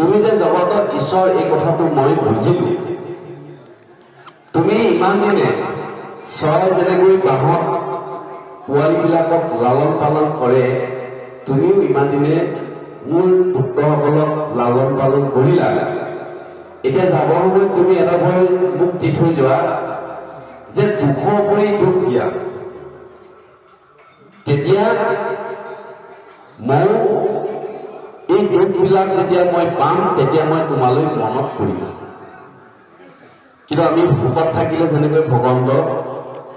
তুমি যে জগতত ঈশ্বৰ এই কথাটো মই বুজিলো। তুমি ইমান দিনে চৰাই যেনেকৈ বাঁহত পোৱালীবিলাকক লালন পালন কৰে তুমিও ইমান দিনে মোৰ পুত্ৰসকলক লালন পালন কৰিলা। এতিয়া যাবৰ সময়ত তুমি এটা ভয় মোক দি থৈ যোৱা যে দুখৰ উপৰি দুখ দিয়া। তেতিয়া ময়ো এই দুখবিলাক যেতিয়া মই পাম, তেতিয়া মই তোমালৈ মনত কৰিম কিন্তু আমি সুখত থাকিলে যেনেকৈ ভগৱন্ত,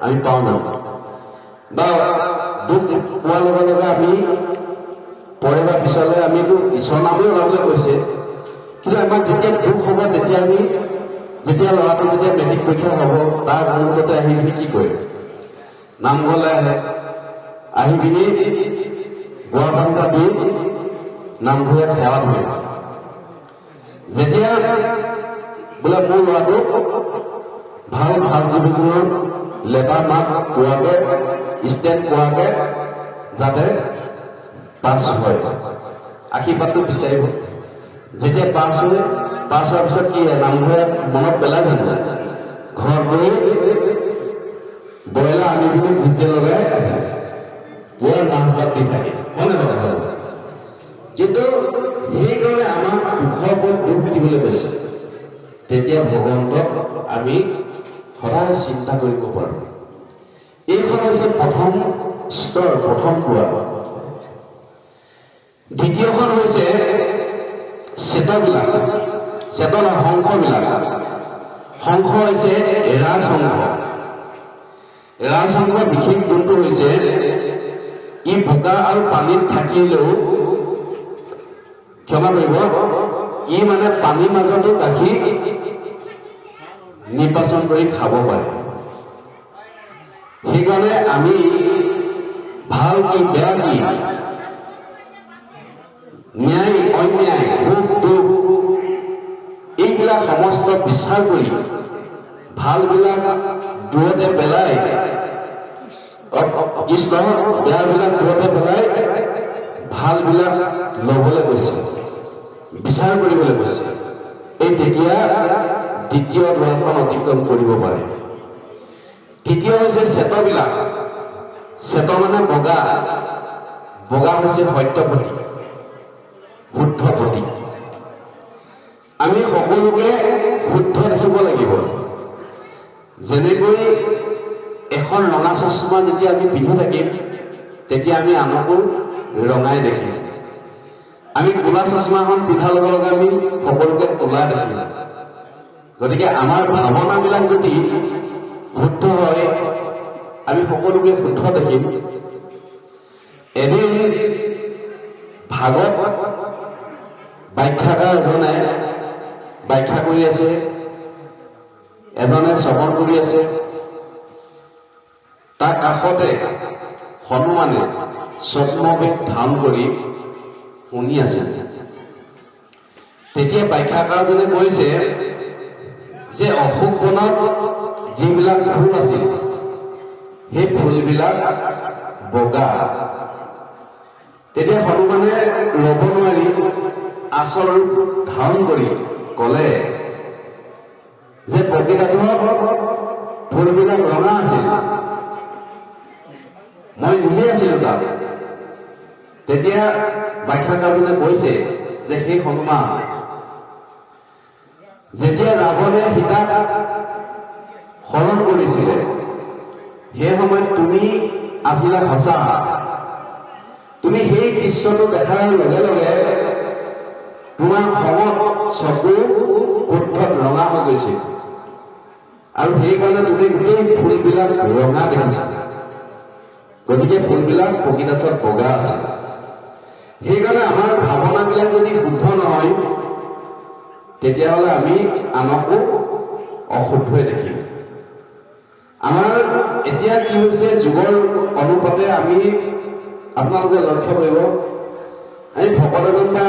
আমি পাওঁ জানো বা দুখ পোৱাৰ লগে লগে আমি পৰে বা পিছলৈ আমিতো ঈশ্বৰ নামেই ওলাবলৈ কৈছে। কিন্তু আমাৰ যেতিয়া দুখ হ'ব, তেতিয়া আমি, যেতিয়া ল'ৰাটো যেতিয়া মেট্ৰিক পৰীক্ষা হ'ব, তাৰ মুহূৰ্ততে আহি পিনি কি কৰিম নামঘৰলৈ আহে। আহি পিনি গোৱা পাংকা দি নামঘৰীয়া সেৱা ধৰিম যেতিয়া বোলে মোৰ ল'ৰাটো ভালো ফাৰ্ষ্ট ডিভিজনৰ লেটাৰ মাৰ্ক পোৱাকে, ষ্টেণ্ড পোৱাকে যাতে পাছ হয়, আশীৰ্বাদটো বিচাৰিব। যেতিয়া পাছ হয়, পাছ হোৱাৰ পিছত কি হয় নামঘৰে মনত পেলাই জানো ঘৰত গৈ ব্ৰইলাৰ আনি পিনি ভিজে লগাই পুৱা নাচ বাদ দি থাকে। হয়নে কথাটো কিন্তু সেইকাৰণে আমাক দুখৰ ওপৰত দুখ দিবলৈ কৈছে। তেতিয়া ভগৱন্তক আমি সদায় চিন্তা কৰিব পাৰোঁ। এইখন হৈছে প্ৰথম স্তৰ, প্ৰথম পুৱা দ্বিতীয়খন হৈছে চেতবিলাক চেতন শংখবিলাক শংখ হৈছে ৰাজশংখ ৰাজশংখৰ বিশেষ গুণটো হৈছে ই বোকা আৰু পানীত থাকিলেও ক্ষমা কৰিব। ই মানে পানীৰ মাজতো গাখীৰ নিৰ্বাচন কৰি খাব পাৰে। সেইকাৰণে আমি ভালো কি, বেয়া কি, ন্যায়, অন্যায়, সুখ, দুখ, এইবিলাক সমস্ত বিচাৰ কৰি ভালবিলাক দূৰতে পেলাই কৃষ্ণ, বেয়াবিলাক দূৰতে পেলাই ভালবিলাক ল'বলৈ গৈছে। বিচাৰ কৰিবলৈ গৈছে এই তেতিয়া দ্বিতীয় দুৱাৰখন অতিক্ৰম কৰিব পাৰে। তৃতীয় হৈছে চেতবিলাক চেত মানে বগা। বগা হৈছে সত্যপতি। শুদ্ধ প্ৰতীক আমি সকলোকে শুদ্ধ দেখিব লাগিব। যেনেকৈ এখন ৰঙা চশমা যেতিয়া আমি পিন্ধি থাকিম, তেতিয়া আমি আনকো ৰঙাই দেখিম। আমি ক'লা চশমাখন পিন্ধাৰ লগে লগে আমি সকলোকে ক'লা দেখিম গতিকে আমাৰ ভাৱনাবিলাক যদি শুদ্ধ হয়, আমি সকলোকে শুদ্ধ দেখিম। এদিন ভাগত ব্যাখ্যাকাৰ এজনে ব্যাখ্যা কৰি আছে, এজনে শ্ৰৱণ কৰি আছে। তাৰ কাষতে হনুমানে স্বপ্নবেগ ধাৰণ কৰি শুনি আছে। তেতিয়া ব্যাখ্যাকাৰজনে কৈছে যে অশোক বনত যিবিলাক ফুল আছিল, সেই ফুলবিলাক বগা। তেতিয়া হনুমানে ৰ'ব নোৱাৰি, আচল ৰূপ ধাৰণ কৰি ক'লে যে প্ৰকৃতত ফুলবিলাক ৰঙা আছিল। মই নিজে আছিলো তাত। তেতিয়া ব্যাখ্যাকাৰজনে কৈছে যে সেই হনুমান, যেতিয়া ৰাৱণে সীতাক হৰণ কৰিছিলে, সেই সময়ত তুমি আছিলা সঁচা। তুমি সেই দৃশ্যটো দেখাৰ লগে লগে তোমাৰ খঙত চকু কোঠত ৰঙা হৈ গৈছিল। আৰু সেইকাৰণে তুমি গোটেই ফুলবিলাক ৰঙা দেখিছা। গতিকে ফুলবিলাক প্ৰকৃতত বগা আছে সেইকাৰণে আমাৰ ভাৱনাবিলাক যদি শুদ্ধ নহয় তেতিয়াহ'লে আমি আনকো অশুদ্ধই দেখিম। আমাৰ এতিয়া কি হৈছে যুগৰ অনুপাতে আমি আপোনালোকে লক্ষ্য কৰিব আমি ভকত এজন বা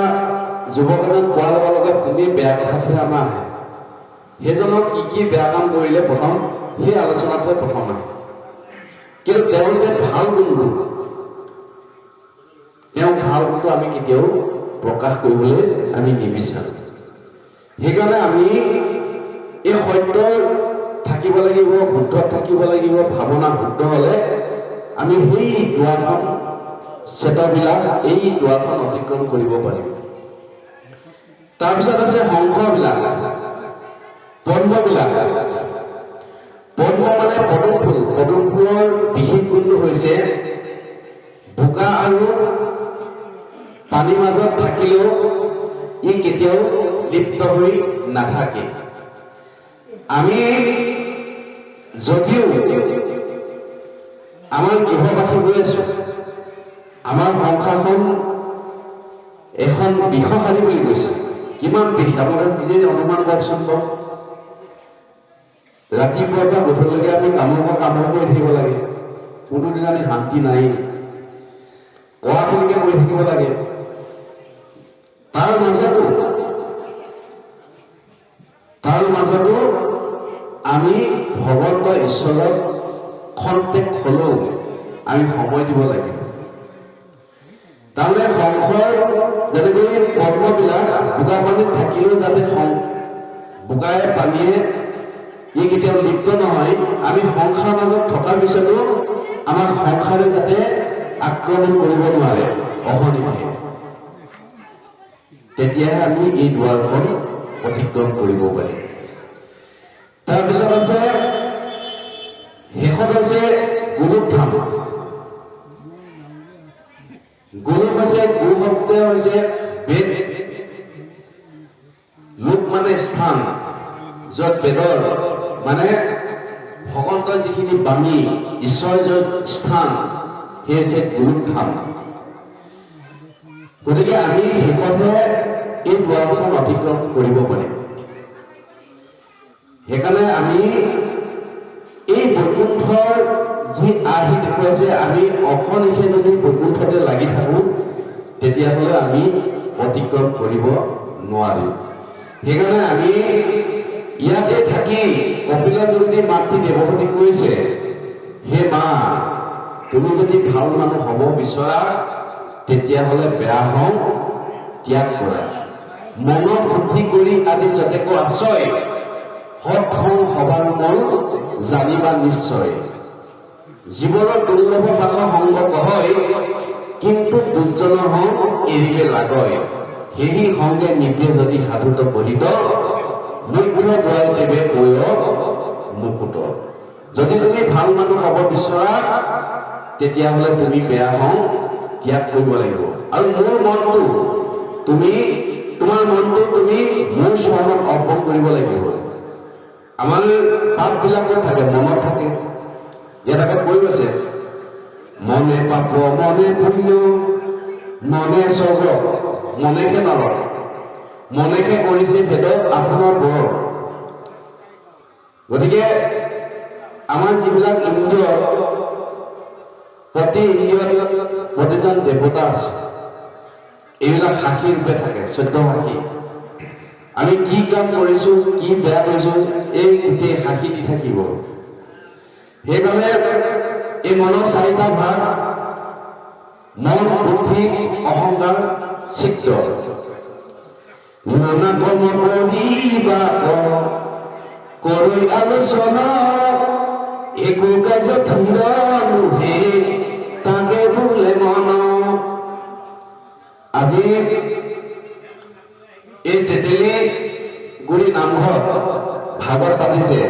যুৱক এজন পোৱাৰ লগে লগে পোনেই বেয়া কথাটোহে আমাৰ আহে। সেইজনক কি কি বেয়া কাম কৰিলে প্ৰথম সেই আলোচনাটোহে প্ৰথম আহে। কিন্তু তেওঁ যে ভাল গুণটো তেওঁ ভালো গুণটো আমি কেতিয়াও প্ৰকাশ কৰিবলৈ আমি নিবিচাৰোঁ। সেইকাৰণে আমি এই সত্য থাকিব লাগিব শুদ্ধ থাকিব লাগিব, ভাৱনা শুদ্ধ হ'লে আমি সেই দুৱাৰখন চেতাবিলাক এই দুৱাৰখন অতিক্ৰম কৰিব পাৰিম। তাৰপিছত আছে শংখবিলাক পদ্মবিলাক। পদ্ম মানে পদুম ফুল, পদুম ফুলৰ বিশেষ গুণটো হৈছে বোকা আৰু পানীৰ মাজত থাকিলেও ই কেতিয়াও লিপ্ত হৈ নাথাকে। আমি যদিও আমাৰ গৃহবাসী হৈ আছো, আমাৰ সংসাৰখন এখন বিষশালী বুলি কৈছে। কিমান বিষ? আপোনালোকে নিজে অনুমান কৰকচোন বাৰু। ৰাতিপুৱাৰ পৰা গধূলিলৈকে আমি কামৰ পৰা কামৰ কৰি থাকিব লাগে। কোনোদিনা আমি শান্তি নাই কৰাখিনিকে কৰি থাকিব লাগে। তাৰ মাজতো তাৰ মাজতো আমি ভগৱন্ত ঈশ্বৰক খন্তেক হ'লেও আমি সময় দিব লাগিব তাৰমানে সংসাৰ যেনেকৈ পদ্মবিলাক বোকা পানীত থাকিলেও যাতে বোকাই পানীয়ে ই কেতিয়াও লিপ্ত নহয়, আমি সংসাৰ মাজত থকাৰ পিছতো আমাক সংসাৰে যাতে আক্ৰমণ কৰিব নোৱাৰে। অহনিশে তেতিয়াহে আমি এই দুৱাৰখন অতিক্ৰম কৰিব পাৰিম। তাৰপিছত আছে, শেষত হৈছে গুৰুক ধাম গুৰু হৈছে গুৰু শব্দ হৈছে বেদ। লোক মানে স্থান, য'ত বেদৰ মানে ভগৱন্তৰ যিখিনি বাণী ঈশ্বৰৰ য'ত স্থান, সেই হৈছে গুৰুক ধাম গতিকে আমি শেষতহে এই দুৱাৰখন অতিক্ৰম কৰিব পাৰিম। সেইকাৰণে আমি এই বৈকুণ্ঠৰ যি আৰ্হি দেখুৱাইছে আমি অসনিশে যদি বৈকুণ্ঠতে লাগি থাকোঁ, তেতিয়াহ'লে আমি অতিক্ৰম কৰিব নোৱাৰিম। সেইকাৰণে আমি ইয়াতে থাকি কপিলা যোগিনী মাতৃ দেৱসতী কৈছে, হে মা, তুমি যদি ভালো মানুহ হ'ব বিচৰা তেতিয়াহ'লে বেয়া হওঁ, ত্যাগ কৰা। মনৰ শুদ্ধি কৰি আদি যতেকো আশ্ৰয় সৎ হওঁ সবাৰ মন জানিবা নিশ্চয়। জীৱনৰ দুৰ্লভ ভাষ সংগত হয় কিন্তু দুৰ্জন হওঁ এৰিবে লাগয়। সেহি সংগে নিতে যদি সাধুত কৰিত মুখ্য দুৱাই দেৱে পয় মুকুট। যদি তুমি ভালো মানুহ হ'ব বিচৰা, তেতিয়াহ'লে তুমি বেয়া হওঁ ত্যাগ কৰিব লাগিব। আৰু মোৰ মনটো, তুমি, তোমাৰ মনটো তুমি মোৰ চৰণত অৰ্পণ কৰিব লাগিব। আমাৰ পাপবিলাকত থাকে, মনত থাকে। ইয়াত আকৌ কৈ গৈছে, মনে পাপ, মনে পুণ্য, মনে স্বৰ্গ, মনেহে নৰক, মনেহে কৰিছে ভেদ আপোনাৰ বৰ গতিকে, আমাৰ যিবিলাক ইন্দ্ৰিয়, প্ৰতি ইন্দ্ৰিয়ত প্ৰতিজন দেৱতা আছে। এইবিলাক সাক্ষী ৰূপে থাকে, চৈধ্য সাক্ষী আমি কি কাম কৰিছো, কি বেয়া কৰিছো, এই গোটেই সাক্ষী দি থাকিব। সেইকাৰণে এই মনৰ চাৰিটা ভাগ, মন, বুদ্ধি, অহংকাৰ চিত্ৰ নানা কৰ্ম কৰিবা কৰি আলোচনা, একো কাজ থিৰ নুহে। আজি এই তেতেলী গুৰি নামঘৰত ভাগত পাতিছে।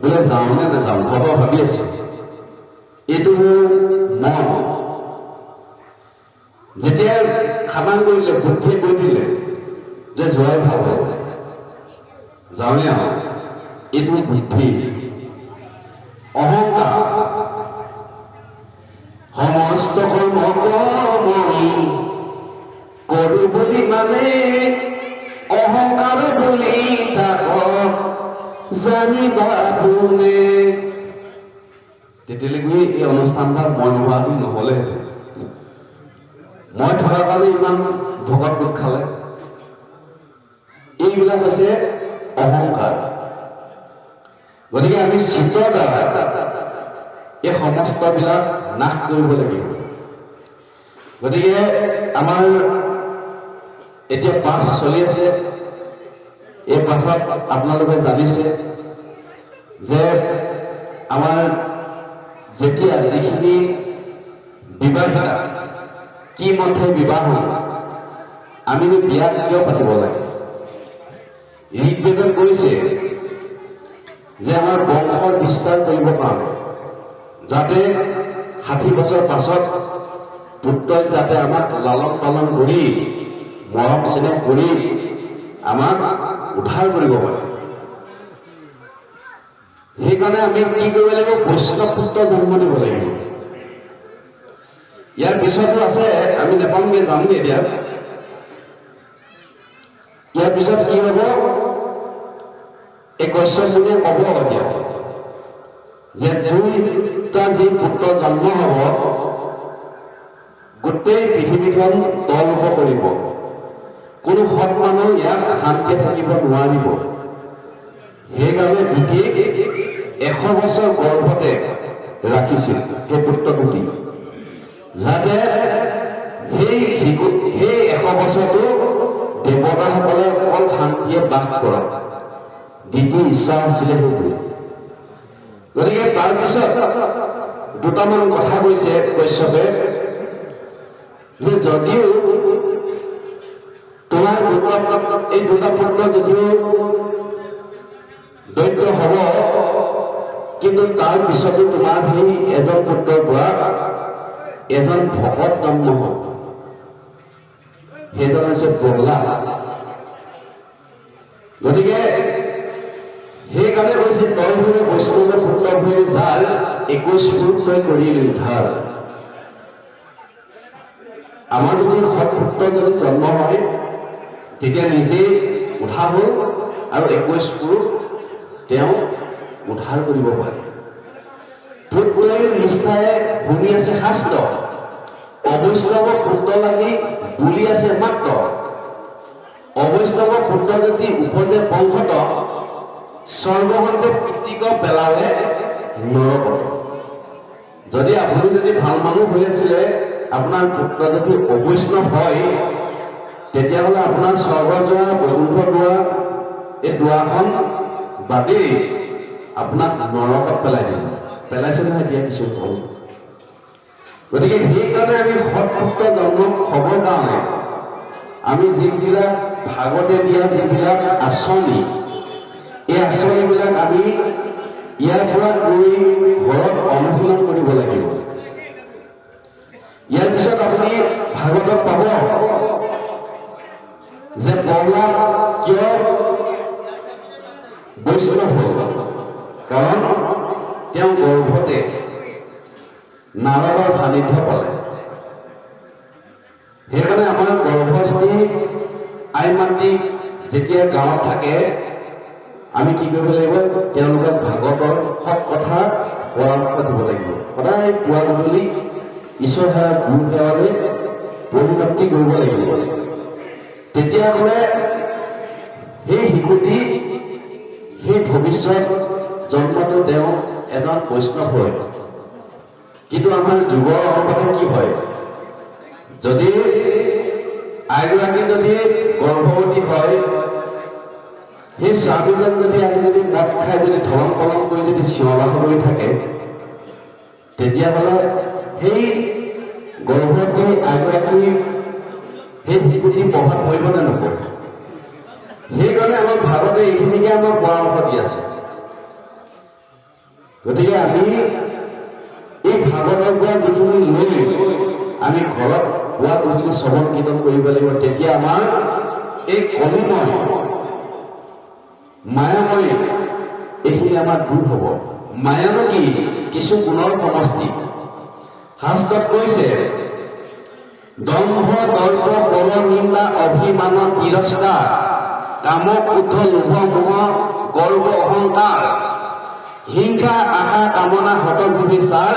বোলে যাওঁ নে নাযাওঁ, ঘৰৰ ভাবি আছে। এইটো মোৰ মন। যেতিয়া খানা কৰিলে বুদ্ধিয়ে কৈ দিলে যে যোৱাই ভালো হ'ব যাওঁৱে আৰু। এইটো বুদ্ধি। অনুষ্ঠানভাগ মই নোহোৱাটো নহ'লেহেঁতেন মই থকাৰ কাৰণে ইমান ভকত গোট খালে? এইবিলাক হৈছে অহংকাৰ। গতিকে আমি চিত্ৰৰ দ্বাৰা এই সমস্তবিলাক নাশ কৰিব লাগিব। গতিকে আমাৰ এতিয়া পাঠ চলি আছে। এই পাঠত আপোনালোকে জানিছে যে আমাৰ যেতিয়া যিখিনি বিবাহিতা কি মতে বিবাহ আমিনো বিয়া কিয় পাতিব লাগে? ঋগ্বেদত কৈছে যে আমাৰ বংশৰ বিস্তাৰ কৰিবৰ কাৰণে, যাতে ষাঠি বছৰ পাছত পুত্ৰই যাতে আমাক লালন পালন কৰি, মৰম চেনেহ কৰি আমাক উদ্ধাৰ কৰিব পাৰে। সেইকাৰণে আমি কি কৰিব লাগিব? বৈষ্ণৱ পুত্ৰ জন্ম দিব লাগিব। ইয়াৰ পিছতো আছে, আমি নেপামগে যামগে এতিয়া। ইয়াৰ পিছত কি হ'ব? এই কশ্যপ ক'ব এতিয়া। যে দুইটা যি পুত্ৰ জন্ম হ'ব, গোটেই পৃথিৱীখন তলপ কৰিব। কোনো সৎ মানুহ ইয়াত শান্তিয়ে থাকিব নোৱাৰিব। সেইকাৰণে দুটিক এশ বছৰ গৰ্ভতে ৰাখিছিল সেই পুত্ৰ দুটি যাতে সেই শিশু সেই এশ বছৰটো দেৱতাসকলে অকল শান্তিয়ে বাস কৰক দ্বিতীয় ইচ্ছা আছিলে সেইটো গতিকে তাৰপিছত দুটামান কথা কৈছে কশ্যপে যে যদিও তোমাৰ দুটা এই দুটা পুত্ৰ যদিও দৈত্য হ'ব কিন্তু তাৰ পিছতো তোমাৰ সেই এজন পুত্ৰৰ পৰা এজন ভকত জন্ম হ'ব সেইজন হৈছে প্ৰহ্লাদ গতিকে সেইকাৰণে কৈছে, তই হৈ বৈষ্ণৱ পুত্ৰ হৈ যাৰ একৈশ ৰূপ তই কৰিলি উদ্ধাৰ আমাৰ যদি সৎ পুত্ৰ যদি জন্ম হয়, তেতিয়া নিজেই উদ্ধাৰ হ'ল আৰু একৈশ পুৰুষ তেওঁ উদ্ধাৰ কৰিব পাৰে। পুত্ৰই নিষ্ঠাৰে শুনি আছে শাস্ত্ৰ অবৈষ্ণৱ পুত্ৰ লাগি বুলি আছে মাত্ৰ। অবৈষ্ণৱ পুত্ৰ যদি উপজে বংশত সৰ্বসন্তে পিতৃক পেলালে নৰকত। যদি আপুনি যদি ভালো মানুহ হৈ আছিলে, আপোনাৰ পুত্ৰ যদি অবৈষ্ণৱ হয়, তেতিয়াহ'লে আপোনাৰ স্বৰ্গ যোৱা বৈকুণ্ঠ দুৱাৰ এই দুৱাৰখন বাদেই আপোনাক নৰকত পেলাই দিব পেলাইছে নহয় এতিয়া কিছু কম গতিকে সেইকাৰণে আমি সৎপুত্ৰ জন্ম হ'বৰ কাৰণে আমি যিবিলাক ভাগতে দিয়া যিবিলাক আঁচনি, এই আঁচনিবিলাক আমি ইয়াৰ পৰা গৈ ঘৰত অনুশীলন কৰিব লাগিব। ইয়াৰ পিছত আপুনি ভাগৱতত পাব যে প্ৰহ্লাদ কিয় বৈষ্ণৱ হ'ল। কাৰণ তেওঁ গৰ্ভতে নাৰদৰ সান্নিধ্য পালে। সেইকাৰণে আমাৰ গৰ্ভস্থী আই মাতৃ যেতিয়া গাঁৱত থাকে, আমি কি কৰিব লাগিব? তেওঁলোকক ভাগৱতৰ সৎ কথা পৰামৰ্শ দিব লাগিব। সদায় পুৱা গধূলি ঈশ্বৰ সেৱা গুৰু সেৱালৈ পৰিৱৰ্তি কৰিব লাগিব। তেতিয়াহ'লে সেই শিশুটি, সেই ভৱিষ্যত জন্মটো তেওঁ এজন বৈষ্ণৱ হয়। কিন্তু আমাৰ যুগৰ অনুপাতে কি হয়? যদি আইগৰাকী যদি গৰ্ভৱতী হয়, সেই স্বামীজন যদি আহি যদি মদ খাই যদি ধৰণ পালন কৰি যদি চিঞৰ কৰি থাকে, তেতিয়াহ'লে সেই গৰ্ভৱতী আইগৰাকী সেই শিশুটি প্ৰভাৱ পৰিব নে নপৰে? সেইকাৰণে আমাৰ ভাৰতে এইখিনিকে আমাক পৰামৰ্শ দি আছে। গতিকে আমি এই ভাগৱতৰ পৰা যিখিনি লৈ আমি ঘৰত পুৱা গধূলি শ্ৰৱণ কীৰ্তন কৰিব লাগিব, তেতিয়া আমাৰ এই কলিময়, মায়াময়, এইখিনি আমাৰ দূৰ হ'ব। মায়ানো কি কিছু গুণৰ সমষ্টি। শাস্ত্ৰত কৈছে, দম্ভ, দৰ্প, পৰ, নিন্দা, অভিমান, তিৰস্কাৰ, কাম, ক্ৰোধ, লোভ, মোহ, গৰ্ব, অহংকাৰ। হিংসা, আশা, কামনা হত বিবিচাৰ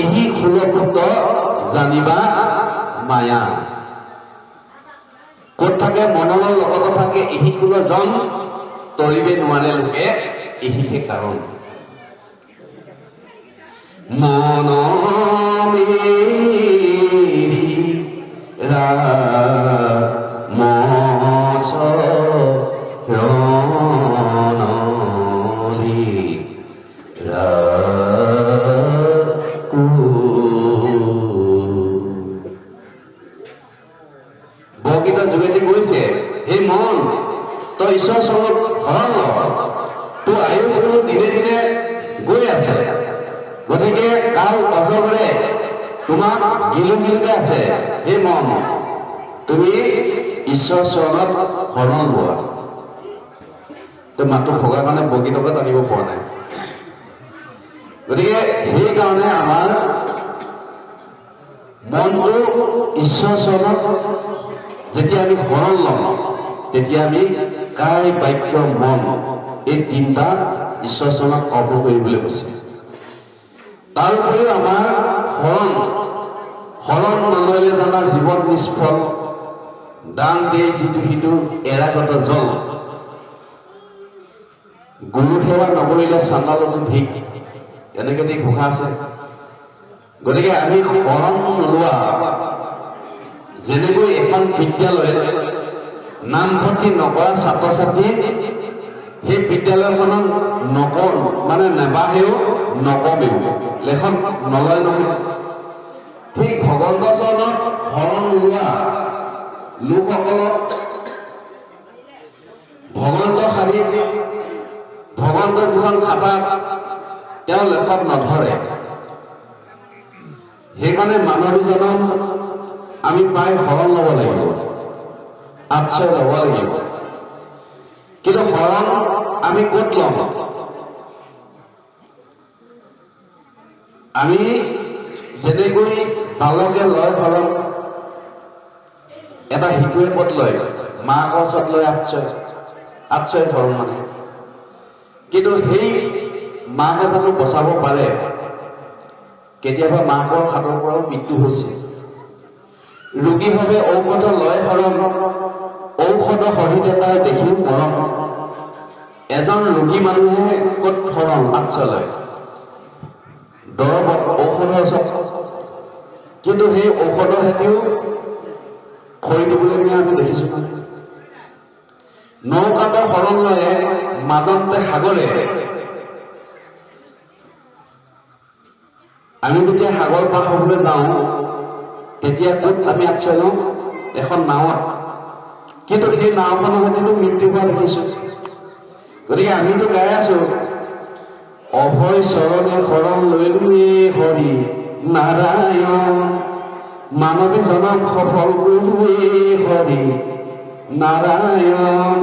এহি সুলভুত জানিবা মায়া। ক'ত থাকে? মনৰ লগত থাকে এহি কুলজন তৰিবে নোৱাৰে লোকে এহিকে কাৰণ। মন মেৰি কাল অজগৰে তোমাক গিলো গিলোকে আছে। সেই মন তুমি ঈশ্বৰ চৰণত শৰণ লোৱা তই মাতটো ভগা কাৰণে বগী টকাত আনিব পৰা নাই। গতিকে সেইকাৰণে আমাৰ মনটো ঈশ্বৰ চৰণত যেতিয়া আমি শৰণ ল'ম, তেতিয়া আমি কায় বাক্য মন এই তিনিটা ঈশ্বৰ চৰণত অৰ্পণ কৰিবলৈ কৈছে। তাৰ উপৰিও আমাৰ শৰণ শৰণ নল'লে জানা জীৱন নিষ্ফল। দান দিয়ে যিটো সিটো এৰাগত জল গুৰু সেৱা নকৰিলে চান্দালতো ধিক এনেকে দি ঘোষা আছে। গতিকে আমি শৰণ নোলোৱা। যেনেকৈ এখন বিদ্যালয়ত নামভৰ্তি নকৰা ছাত্ৰ ছাত্ৰী সেই বিদ্যালয়খনত নক মানে নেবাহেও নকমেও লেখন নলয় নহয়। ঠিক ভগৱন্ত চৰণত শৰণ নোলোৱা লোকসকলক ভগৱন্ত শাৰীত, ভগৱন্ত যিখন খাতাত তেওঁ লেখত নধৰে। সেইকাৰণে মানৱী জনম আমি প্ৰায় শৰণ ল'ব লাগিব, আশ্ৰয় ল'ব লাগিব। কিন্তু শৰণ আমি ক'ত ল'ম আমি যেনেকৈ বালকে লয় শৰণ এটা শিশুৱে ক'ত লয়? মাকৰ ওচৰত লয় আশ্ৰয়। আশ্ৰয় শৰণ মানে। কিন্তু সেই মাকে জানো বচাব পাৰে। কেতিয়াবা মাকৰ হাতৰ পৰাও মৃত্যু হৈছে ৰোগীভাৱে ঔষধ লয় শৰণ ঔষধ সহিত দেখিও মৰম। এজন ৰোগী মানুহে ক'ত শৰণ আশ্ৰয় লয় দৰৱত ঔষধৰ ওচৰত কিন্তু সেই ঔষধৰ হেতিও খৰি দিবলগীয়া আমি দেখিছো নৌকাতে শৰণ লয়ে মাজন্তে সাগৰে। আমি যেতিয়া সাগৰ পাৰ হ'বলৈ যাওঁ তেতিয়া ক'ত আমি আশ্ৰয় লওঁ এখন নাৱত। কিন্তু সেই নাওখনৰ সৈতেতো মৃত্যু হোৱা দেখিছোঁ। গতিকে আমিতো গাই আছো। অভয় চৰণে শৰণ লৈলোৱে হৰি নাৰায়ণ মানৱী জনম সফল কৰিলোৱে হৰি নাৰায়ণ।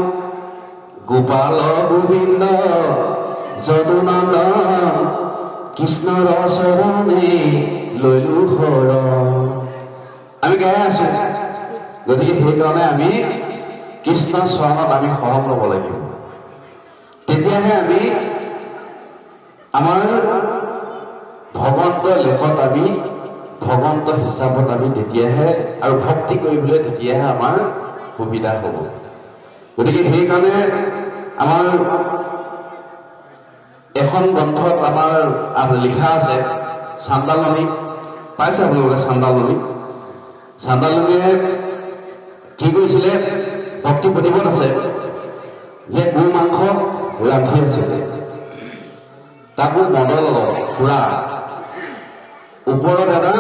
গোপাল গোবিন্দ যদুনন্দন কৃষ্ণৰ চৰণে লৈলো শৰণ। আমি গাই আছো। গতিকে সেইকাৰণে আমি কৃষ্ণ চৰণত আমি শৰণ ল'ব লাগিব। তেতিয়াহে আমি আমাৰ ভগৱন্ত লেখত আমি, ভগৱন্ত হিচাপত আমি তেতিয়াহে আৰু ভক্তি কৰিবলৈ তেতিয়াহে আমাৰ সুবিধা হ'ব। গতিকে সেইকাৰণে আমাৰ এখন গ্ৰন্থত আমাৰ লিখা আছে, চান্দালনী। পাইছে আপোনালোকে চান্দালনী? চান্দালনীয়ে কি কৰিছিলে? ভক্তি প্ৰতিপদ আছে যে গো মাংস ৰান্ধি আছিলে তাকো মদৰ লগত খুৰা ওপৰত এটা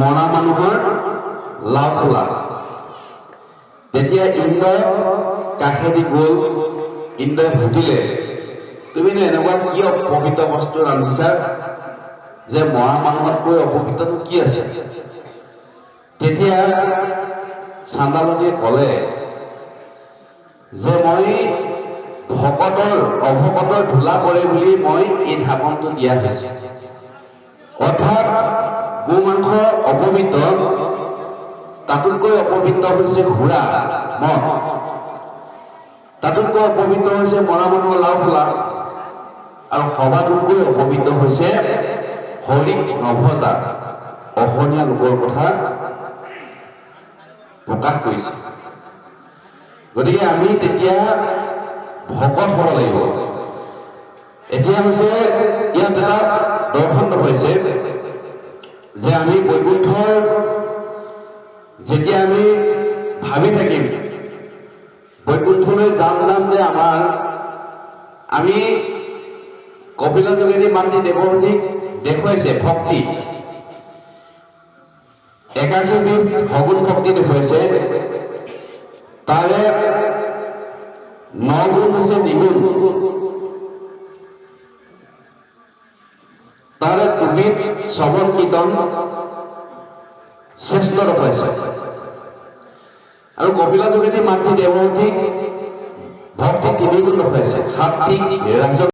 মৰা মানুহৰ লাও খোলা। তেতিয়া ইন্দ্ৰই কাষেদি গ'ল। ইন্দ্ৰই সুধিলে, তুমি নো এনেকুৱা কি অপবিত্ৰ বস্তু ৰান্ধিছা? যে মৰা মানুহতকৈ অপবিত্ৰনো কি আছে? তেতিয়া চান্দালনীয়ে ক'লে যে মই ভকতৰ, অভকতৰ ধূলা পৰে বুলি মই এই ঢাকনটো দিয়া হৈছে। অৰ্থাৎ গো মাংস অপবিত্ৰ, তাতোতকৈ অপবিত্ৰ হৈছে ঘোঁৰা, মদ। তাতোতকৈ অপবিত্ৰ হৈছে মৰা মানুহৰ লাও খোলা আৰু সবাতোতকৈ অপবিত্ৰ হৈছে হৰিক নভজা। অসমীয়া লোকৰ কথা প্ৰকাশ কৰিছে। গতিকে আমি তেতিয়া ভকত হ'ব লাগিব। এতিয়া হৈছে, ইয়াত এটা দৰ্শন হৈছে যে আমি বৈকুণ্ঠৰ যেতিয়া আমি ভাবি থাকিম বৈকুণ্ঠলৈ যাম যাম যে আমাৰ, আমি কপিলা যোগেদি মাতৃ দেৱহতীক দেখুৱাইছে ভক্তি। একাশী বিধ সগুণ ভক্তি দেখুৱাইছে। তাৰে ন গুণ হৈছে দ্বিগুণ তাৰে তুমি শ্ৰৱণ কীৰ্তন শ্ৰেষ্ঠ ৰখাইছে আৰু কপিলা যোগেদি মাতৃ দেৱতীক ভক্তি তিনি গুণ ৰখাইছে সাত্বিক ৰাজস